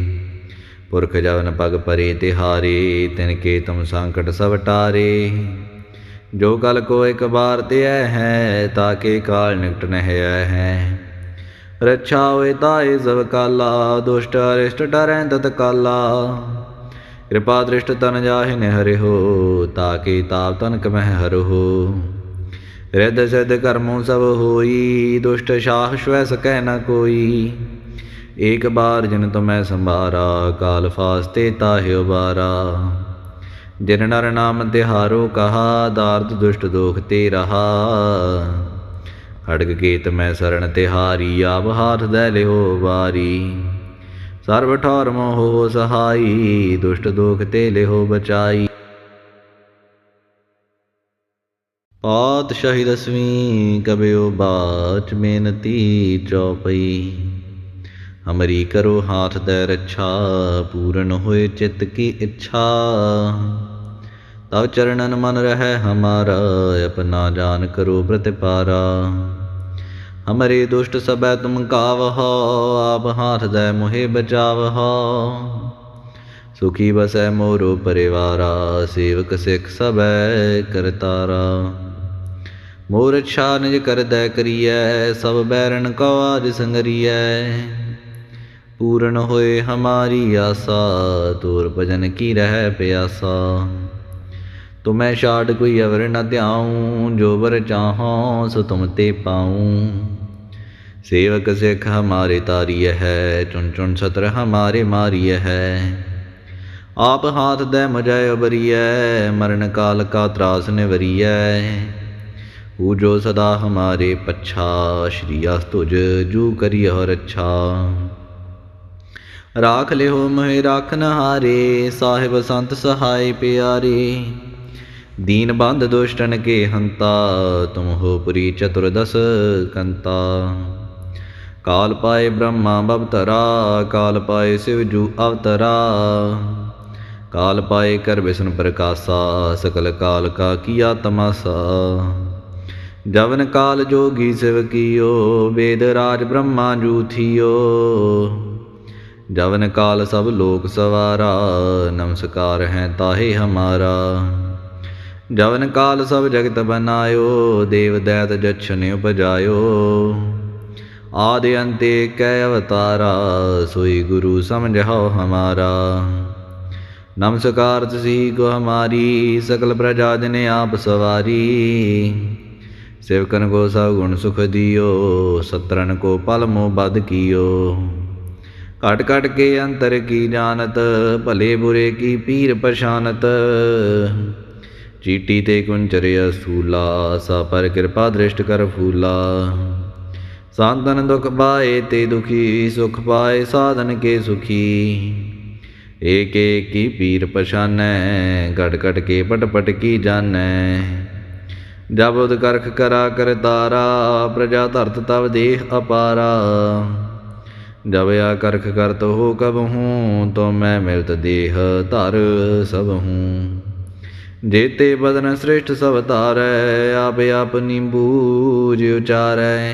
ਪੁਰਖ ਜਵਨ ਪਗ ਪਰੇ ਤਿਹਾਰੇ, ਤਿਨ ਕੇ ਤੁਮ ਸੰਕਟ ਸਭ ਟਾਰੇ। ਜੋ ਕਲ ਕੋ ਇੱਕ ਬਾਰ ਤੇ ਹੈ ਤਾਕੇ ਕਾਲ ਨਿਕਟ ਨਹਿ ਹੈ। ਰੱਛਾ ਹੋਏ ਤਾਏ ਜ਼ਬ ਕਾਲਾ, ਦੁਸ਼ਟ ਅਰਿਸ਼ਟ ਡਰੈ ਤਤ ਕਾਲਾ ਕਿਰਪਾ ਦ੍ਰਿਸ਼ਟ ਤਨ ਜਾਹਿ ਨ ਹਰਿਓ ਤਾਕੇ ਤਾਪ ਤਨ ਕਮਹਿ ਹਰੋ। ਰਿਦ ਸਿਧ ਕਰਮੋ ਸਭ ਹੋਈ, ਦੁਸ਼ਟ ਸ਼ਾਹ ਸ਼ਵੈ ਸਕੈ ਨ ਕੋਈ। ਏਕ ਬਾਰ ਜਿਨ ਤੁਮੈ ਸੰਭਾਰਾ, ਕਾਲ ਫਾਸਤੇ ਤਾਹਿ ਉਬਾਰਾ। ਜਿਨ ਨਰ ਨਾਮ ਤਿਹਾਰੋ ਕਹਾ, ਦਾਰਦ ਦੁਸ਼ਟ ਦੋਖ ਤੇ ਰਹਾ। ਖੜਗ ਕੇਤ ਮੈਂ ਸਰਣ ਤਿਹਾਰੀ, ਆਪ ਹਾਥ ਦੇ ਲਿਓ ਵਾਰੀ। ਸਰਬ ਠੌਰ ਮੋਹ ਸਹਾਈ, ਦੁਸ਼ਟ ਦੋਖ ਤੇ ਲਿਓ ਬਚਾਈ। ਪਾਤਸ਼ਾਹੀ ਦਸਵੀਂ ਕਬਿਓ ਬਾਚ ਬੇਨਤੀ ਚੌਪਈ। ਹਮਰੀ ਕਰੋ ਹਾਥ ਦੇ ਰੱਛਾ, ਪੂਰਨ ਹੋਏ ਚਿੱਤ ਕੀ ਇੱਛਾ। ਤਵ ਚਰਣਨ ਮਨ ਰਹਿ ਹਮਾਰਾ, ਆਪਣਾ ਜਾਨ ਕਰੋ ਪ੍ਰਤਿਪਾਰਾ। ਹਮਰੇ ਦੁਸ਼ਟ ਸਭੈ ਤੁਮ ਕਾਵਹੋ, ਆਪ ਹਾਥ ਦੇ ਮੋਹਿ ਬਚਾਵਹੋ। ਸੁਖੀ ਬਸੈ ਮੋਰੋ ਪਰਿਵਾਰਾ, ਸੇਵਕ ਸਿੱਖ ਸਭੈ ਕਰਤਾਰਾ ਮੋਰ ਇੱਛਾ ਨਿਜ ਕਰਦੈ ਕਰੀਐ, ਸਭ ਬੈਰਨ ਕੋ ਆਜ ਸੰਗਰੀਐ। ਪੂਰਨ ਹੋਏ ਹਮਾਰੀ ਆਸਾ, ਤੋਰ ਭਜਨ ਕੀ ਰਹਿ ਪਿਆਸਾ। ਤੁਮੈ ਛਾੜ ਕੋਈ ਅਵਰ ਨ ਧਿਆਉ, ਜੋ ਬਰ ਚਾਹੋ, ਸੋ ਤੁਮ ਤੇ ਪਾਉ। ਸੇਵਕ ਸਿੱਖ ਹਮਾਰੇ ਤਾਰੀਏ ਹੈ, ਚੁਣ ਚੁਣ ਸਤਰ ਹਮਾਰੇ ਮਾਰੀਏ ਹੈ। ਆਪ ਹਾਥ ਦੇ ਮਜੈ ਉਬਰੀਐ, ਮਰਨ ਕਾਲ ਕਾ ਤਰਾਸ ਨਿਵਰੀਐ। ਹੂ ਜੋ ਸਦਾ ਹਮਾਰੇ ਪੱਛਾ, ਸ਼੍ਰੀ ਅਸਤੁਜ ਜੂ ਕਰੀ ਕਰਿਓ ਅੱਛਾ। ਰਾਖ ਲਿਓ ਮਹਿ ਰਾਖਨ ਹਾਰੇ ਸਾਹਿਬ ਸੰਤ ਸਹਾਈ ਪਿਆਰੇ। ਦੀਨ ਬੰਦ ਦੁਸ਼ਟਨ ਕੇ ਹੰਤਾ, ਤੁਮ ਹੋ ਪੁਰੀ ਚਤੁਰਦਸ ਕੰਤਾ। ਕਾਲ ਪਾਏ ਬ੍ਰਹਮਾ ਬਵਤਰਾ, ਕਾਲ ਪਾਏ ਸਿਵ ਜੂ ਅਵਤਰਾ। ਕਾਲ ਪਾਏ ਕਰ ਵਿਸ਼ਨ ਪ੍ਰਕਾਸ਼ਾ, ਸਕਲ ਕਾਲ ਕਾ ਕੀਆ ਤਮਾਸਾ। ਜਵਨ ਕਾਲ ਜੋਗੀ ਸਿਵ ਕੀਓ, ਵੇਦ ਰਾਜ ਬ੍ਰਹਮਾ ਜੂਥੀਓ ਜਵਨ ਕਾਲ ਸਭ ਲੋਕ ਸਵਾਰਾ, ਨਮਸਕਾਰ ਹੈ ਤਾਹੇ ਹਮਾਰਾ। ਜਵਨ ਕਾਲ ਸਭ ਜਗਤ ਬਨਾਇਓ, ਦੇਵ ਦੈਤ ਜਛਨ ਉਪਜਾਇਓ। ਆਦਿ ਅੰਤੇ ਕੈ ਅਵਤਾਰਾ, ਸੋਈ ਗੁਰੂ ਸਮਝਾਓ ਹਮਾਰਾ। ਨਮਸਕਾਰ ਤਸੀ ਕੋ ਹਮਾਰੀ, ਸਕਲ ਪ੍ਰਜਾ ਜਨ ਆਪ ਸਵਾਰੀ। ਸੇਵਕਨ ਕੋ ਸਭ ਗੁਣ ਸੁਖ ਦਿਓ ਸਤਰਨ ਕੋ ਪਲ ਮੋ ਬਦ ਕੀਓ। ਘਟ ਘਟ ਕੇ ਅੰਤਰ ਕੀ ਜਾਣਤ, ਭਲੇ ਬੁਰੇ ਕੀ ਪੀਰ ਪਛਾਨਤ ਚੀਟੀ ਤੇ ਕੁੰਚਰਿਆ ਸੂਲਾ ਸਾ ਪਰ ਕਿਰਪਾ ਦ੍ਰਿਸ਼ਟ ਕਰ ਫੂਲਾ। ਸਾਧਨ ਦੁਖ ਪਾਏ ਤੇ ਦੁਖੀ ਸੁਖ ਪਾਏ, ਸਾਧਨ ਕੇ ਸੁਖੀ। ਏਕ ਏਕ ਕੀ ਪੀਰ ਪਛਾਨੈ ਘਟ ਘਟ ਕੇ ਪਟ ਪਟ ਕੀ ਜਾਣੈ। ਜਬ ਉਦ ਕਰਖ ਕਰਾ ਕਰ ਤਾਰਾ, ਪ੍ਰਜਾ ਧਰਤ ਤਵ ਦੇਹ ਅਪਾਰਾ। ਜਬ ਆ ਕਰਖ ਕਰਤ ਹੋ ਕਬ ਹੂੰ, ਤੋ ਮੈਂ ਮਿਲਤ ਦੇਹ ਧਰ ਸਭ ਹੂੰ। ਜੇਤੇ ਬਦਨ ਸ੍ਰਿਸ਼ਟ ਸਭ ਤਾਰੈ ਆਪ ਆਪ ਨਿੰਬੂਜ ਉਚਾਰੈ।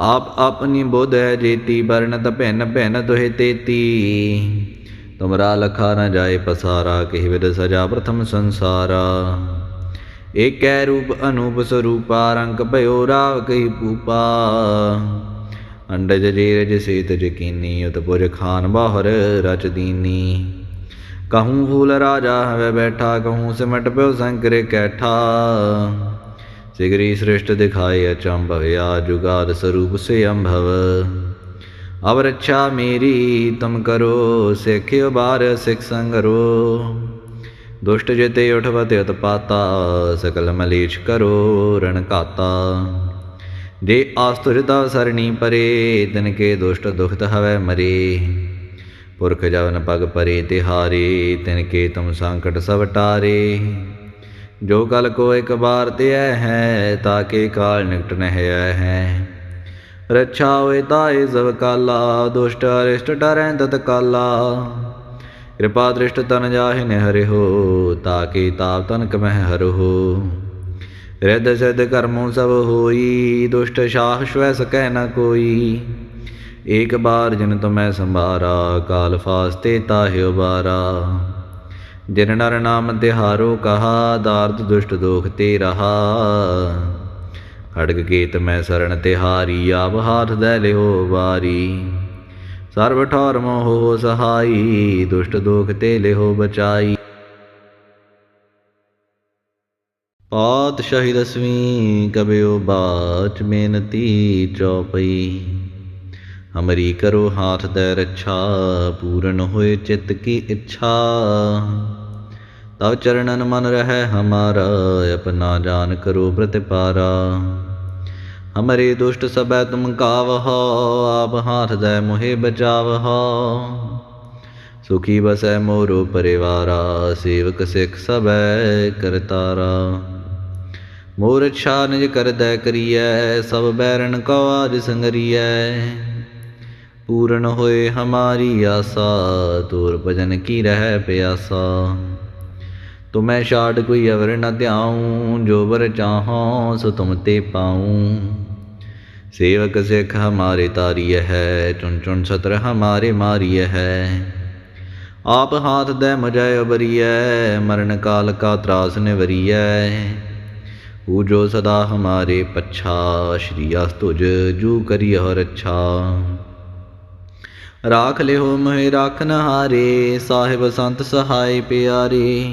ਆਪ ਆਪਣੀ ਬੁੱਧ ਹੈ ਜੇਤੀ ਬਰਨਤ ਭਿੰਨ ਭਿੰਨ ਦੁਹਿ ਤੇਤੀ। ਤੁਮਰਾ ਲਖਾ ਨ ਜਾਏ ਪਸਾਰਾ, ਕਿਹ ਵਿਦ ਸਜਾ ਪ੍ਰਥਮ ਸੰਸਾਰਾ। ਏਕੈ ਰੂਪ ਅਨੂਪ ਸਰੂਪਾ, ਰੰਗ ਭਇਓ ਰਾਵ ਕਹੀ ਪੂਪਾ ਅੰਡਜ ਜੀਰਜ ਸੇਤ ਜਕੀਨੀ ਉਤਪੁਰ ਖਾਨ ਬਾਹਰ ਰਚ ਦੀਨੀ। ਕਹੂੰ ਫੂਲ ਰਾਜਾ ਹਵੇ ਬੈਠਾ, ਕਹੂੰ ਸਿਮਟ ਪਿਓ ਸੰਕਰੇ ਕੈਠਾ। ਸਿਗਰੀ ਸ੍ਰਿਸ਼ਟ ਦਿਖਾਏ ਅਚੰਭਵਿਆ ਜੁਗਾਦ ਸਰੂਪ ਸੇ ਅੰਭਵ ਅਵ ਰੱਛਾ ਮੇਰੀ, ਤੁਮ ਕਰੋ ਸਿੱਖਿਓ ਬਾਰ ਸਿਖ ਸੰਗਰੋ। ਦੁਸ਼ਟ ਜਿਤੇ ਉਠਵਤ ਉਤਪਾਤਾ, ਸਕਲ ਮਲੀਚ ਕਰੋ, ਰਣ ਕਾਤਾ ਦੇ ਆਸਤੁਰਤਾ ਸਰਣੀ ਪਰੇ, ਤਿਨ ਕੇ ਦੁਸ਼ਟ ਦੁਖਤ ਹਵੈ ਮਰੇ। ਪੁਰਖ ਜਵਨ ਪਗ ਪਰੇ ਤਿਹਾਰੇ, ਤਿਨ ਕੇ ਤੁਮ ਸੰਕਟ ਸਭ ਟਾਰੇ। ਜੋ ਕਲ ਕੋ ਇੱਕ ਬਾਰ ਤੇ ਹੈ ਤਾਕੇ ਕਾਲ ਨਿਕਟ ਨਹਿ ਹੈ? ਰੱਛਾ ਹੋਏ ਤਾਏ ਜ਼ਵ ਕਾਲਾ, ਦੁਸ਼ਟ ਅਰਿਸ਼ਟ ਡਰੈ ਤਤ ਕਾਲਾ। ਕਿਰਪਾ ਦ੍ਰਿਸ਼ਟ ਤਨ ਜਾਹਿ ਹੋ ਹਰਿਓ ਤਾਕੇ ਤਾਪ ਤਨ ਕਮਹਿ ਹਰੋ ਰਿਦ ਸਿਧ ਕਰਮੋ ਸਭ ਹੋਈ, ਦੁਸ਼ਟ ਸ਼ਾਹ ਸ਼ਵੈ ਸਕੈ ਨ ਕੋਈ। ਏਕ ਬਾਰ ਜਿਨ ਤੁਮੈ ਸੰਭਾਰਾ, ਕਾਲ ਫਾਸਤੇ ਤਾਹਿ ਉਬਾਰਾ। ਜਿਨ ਨਰ ਨਾਮ ਤਿਹਾਰੋ ਕਹਾ, ਦਾਰਦ ਦੁਸ਼ਟ ਦੋਖ ਤੇ ਰਹਾ। ਖੜਗ ਕੇਤ ਮੈਂ ਸਰਣ ਤਿਹਾਰੀ, ਆਪ ਹਾਥ ਦੇ ਲਿਓ ਵਾਰੀ। ਸਰਬ ਠੌਰ ਮੋਹ ਸਹਾਈ, ਦੁਸ਼ਟ ਦੋਖ ਤੇ ਲਿਓ ਬਚਾਈ। ਪਾਤਸ਼ਾਹੀ ਦਸਵੀਂ ਕਬਿਓ ਬਾਚ ਬੇਨਤੀ ਚੌਪਈ। ਹਮਰੀ ਕਰੋ ਹਾਥ ਦੇ ਰੱਛਾ, ਪੂਰਨ ਹੋਏ ਚਿੱਤ ਕੀ ਇੱਛਾ। ਤਵ ਚਰਣਨ ਮਨ ਰਹਿ ਹਮਾਰਾ, ਆਪਣਾ ਜਾਨ ਕਰੋ ਪ੍ਰਤਿਪਾਰਾ ਹਮਰੇ ਦੁਸ਼ਟ ਸਬੈ ਤੁਮ ਕਾਵਹੋ, ਆਪ ਹਾਥ ਦੇ ਮੋਹਿ ਬਚਾਵਹੋ। ਸੁਖੀ ਬਸੈ ਮੋਰੋ ਪਰਿਵਾਰਾ, ਸੇਵਕ ਸਿੱਖ ਸਬੈ ਕਰਤਾਰਾ ਮੋਰ ਇੱਛਾ ਨਿਜ ਕਰਦੈ ਕਰੀਐ, ਸਭ ਬੈਰਨ ਕੋ ਆਜ ਸੰਗਰੀਐ। ਪੂਰਨ ਹੋਏ ਹਮਾਰੀ ਆਸਾ, ਤੋਰ ਭਜਨ ਕੀ ਰਹਿ ਪਿਆਸਾ। ਤੁਮੈ ਛਾੜ ਕੋਈ ਅਵਰ ਨ ਧਿਆਉ, ਜੋ ਬਰ ਚਾਹੋ ਸੋ ਤੁਮ ਤੇ ਪਾਉ। ਸੇਵਕ ਸਿੱਖ ਹਮਾਰੇ ਤਾਰੀਏ ਹੈ, ਚੁਣ ਚੁਣ ਸਤਰ ਹਮਾਰੇ ਮਾਰੀਏ ਹੈ। ਆਪ ਹਾਥ ਦੇ ਮਜੈ ਉਬਰੀਐ, ਮਰਨ ਕਾਲ ਕਾ ਤਰਾਸ ਨਿਵਰੀਐ। ਊ ਜੋ ਸਦਾ ਹਮਾਰੇ ਪੱਛਾ, ਸ਼੍ਰੀ ਅਸਤੁਜ ਜੂ ਕਰੀ ਕਰਿਓ ਅੱਛਾ। ਰਾਖ ਲਿਓ ਮੋਹਿ ਰਾਖਨ ਹਾਰੇ ਸਾਹਿਬ ਸੰਤ ਸਹਾਈ ਪਿਆਰੇ।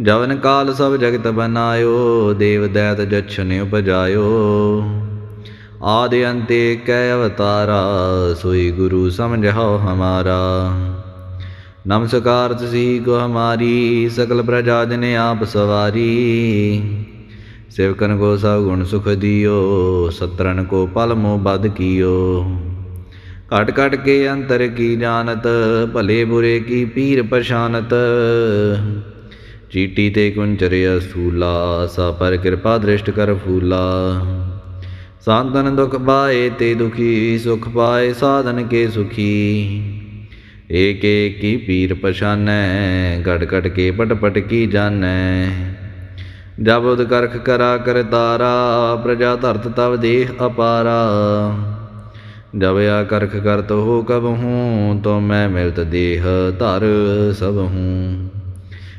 ਜਵਨ ਕਾਲ ਸਭ ਜਗਤ ਬਨਾਇਓ, ਦੇਵ ਦੈਤ ਜਛਨ ਉਪਜਾਇਓ। ਆਦਿ ਅੰਤੇ ਕੈ ਅਵਤਾਰਾ, ਸੋਈ ਗੁਰੂ ਸਮਝਾਓ ਹਮਾਰਾ। ਨਮਸਕਾਰ ਤਸੀ ਕੋ ਹਮਾਰੀ, ਸਕਲ ਪ੍ਰਜਾ ਜਨ ਆਪ ਸਵਾਰੀ। ਸੇਵਕਨ ਕੋ ਸਭ ਗੁਣ ਸੁਖ ਦਿਓ ਸਤਰਨ ਕੋ ਪਲ ਮੋ ਬਦ ਕੀਓ। ਘਟ ਘਟ ਕੇ ਅੰਤਰ ਕੀ ਜਾਣਤ, ਭਲੇ ਬੁਰੇ ਕੀ ਪੀਰ ਪਛਾਨਤ। चीटी ते कुंचरिय सूला, सा पर कृपा दृष्ट कर फूला। साधन दुख पाए ते दुखी, सुख पाए साधन के सुखी। एक एक की पीर पछाने गट घट के पट पट की जान। जब उदकर्ख करा कर तारा, प्रजा धरत तब देह अपारा। जब या करख करत हो कब हूँ तो मैं मिलत देह धर सब हूँ।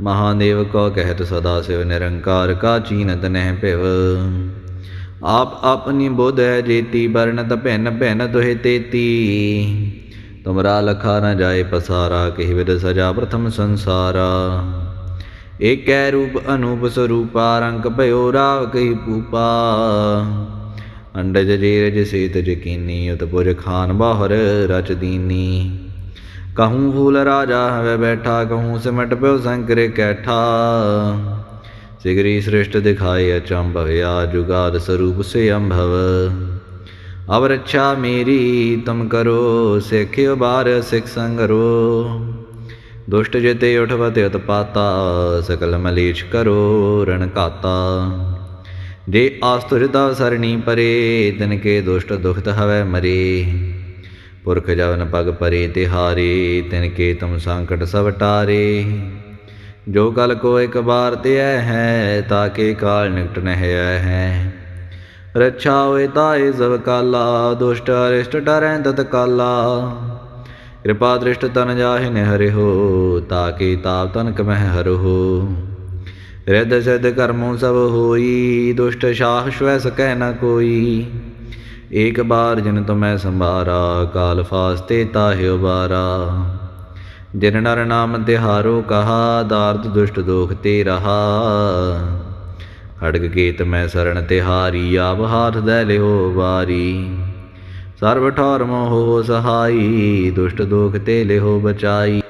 ਮਹਾਦੇਵ ਕੋ ਕਹਿਤ ਸਦਾ ਸਿਵ ਨਿਰੰਕਾਰ ਕਾ ਚੀਨਤ ਨਹਿ ਭਿਵ। ਆਪ ਆਪਣੀ ਬੁੱਧ ਹੈ ਜੇਤੀ ਬਰਨਤ ਭਿੰਨ ਭਿੰਨ ਦੁਹਿ ਤੇਤੀ। ਤੁਮਰਾ ਲਖਾ ਨ ਜਾਏ ਪਸਾਰਾ, ਕਹਿ ਵਿਦ ਸਜਾ ਪ੍ਰਥਮ ਸੰਸਾਰਾ। ਏਕੈ ਰੂਪ ਅਨੂਪ ਸਰੂਪਾ, ਰੰਗ ਭਇਓ ਰਾਵ ਕਹੀ ਪੂਪਾ ਅੰਡਜ ਜੀਰਜ ਸੇਤ ਜਕੀਨੀ ਉਤਪੁਰ ਖਾਨ ਬਾਹਰ ਰਚ ਦੀਨੀ। ਕਹੂੰ ਫੂਲ ਰਾਜਾ ਹਵੇ ਬੈਠਾ ਕਹੂੰ ਸਿਮਟ ਪਿਓ ਸੰਕਰੇ ਕੈਠਾ ਸਿਗਰੀ ਸ੍ਰਿਸ਼ਟ ਦਿਖਾਏ ਅਚੰਭਵ ਆ ਜੁਗਾਦ ਸਰੂਪ ਸੇ ਅੰਭਵ ਅਵ ਰੱਛਾ ਮੇਰੀ ਤੁਮ ਕਰੋ ਸਿੱਖਿਓ ਬਾਰ ਸਿੱਖ ਸੰਗਰੋ ਦੁਸ਼ਟ ਜਿਤੇ ਉਠਵਤ ਉਤਪਾਤਾ ਸਕਲ ਮਲੀਚ ਕਰੋ ਰਣ ਘਾਤਾ ਜੇ ਆਸਤੁਰਤਾ ਸਰਣੀ ਪਰੇ ਤਿਨ ਕੇ ਦੁਸ਼ਟ ਦੁਖਤ ਹਵੈ ਮਰੇ ਪੁਰਖ ਜਵਨ ਪਗ ਪਰੇ ਤਿਹਾਰੇ, ਤਿਨ ਕੇ ਤੁਮ ਸੰਕਟ ਸਭ ਟਾਰੇ। ਜੋ ਕਲ ਕੋ ਇੱਕ ਬਾਰ ਤੇ ਹੈ ਤਾਕੇ ਕਾਲ ਨਿਕਟ ਨਹਿ ਹੈ। ਰੱਛਾ ਹੋਏ ਤਾਏ ਜ਼ਵ ਕਾਲਾ, ਦੁਸ਼ਟ ਅਰਿਸ਼ਟ ਡਰੈ ਤਤ ਕਾਲਾ। ਕਿਰਪਾ ਦ੍ਰਿਸ਼ਟ ਤਨ ਜਾਹਿ ਹੋ ਹਰਿਓ ਤਾਕੇ ਤਾਪ ਤਨ ਕਮਹਿ ਹਰੋ ਰਿਦ ਸਿਧ ਕਰਮੋ ਸਭ ਹੋਈ, ਦੁਸ਼ਟ ਸ਼ਾਹ ਸ਼ਵੈ ਸਕੈ ਨ ਕੋਈ। ਏਕ ਬਾਰ ਜਿਨ ਤੁਮੈ ਸੰਭਾਰਾ, ਕਾਲ ਫਾਸਤੇ ਤਾਹਿ ਉਬਾਰਾ। ਜਿਨ ਨਰ ਨਾਮ ਤਿਹਾਰੋ ਕਹਾ, ਦਾਰਦ ਦੁਸ਼ਟ ਦੋਖ ਤੇ ਰਹਾ। ਖੜਗ ਕੇਤ ਮੈਂ ਸਰਣ ਤਿਹਾਰੀ, ਆਪ ਹਾਥ ਦੇ ਲਿਓ ਵਾਰੀ। ਸਰਬ ਠੌਰ ਮੋਹ ਸਹਾਈ, ਦੁਸ਼ਟ ਦੋਖ ਤੇ ਲਿਓ ਬਚਾਈ।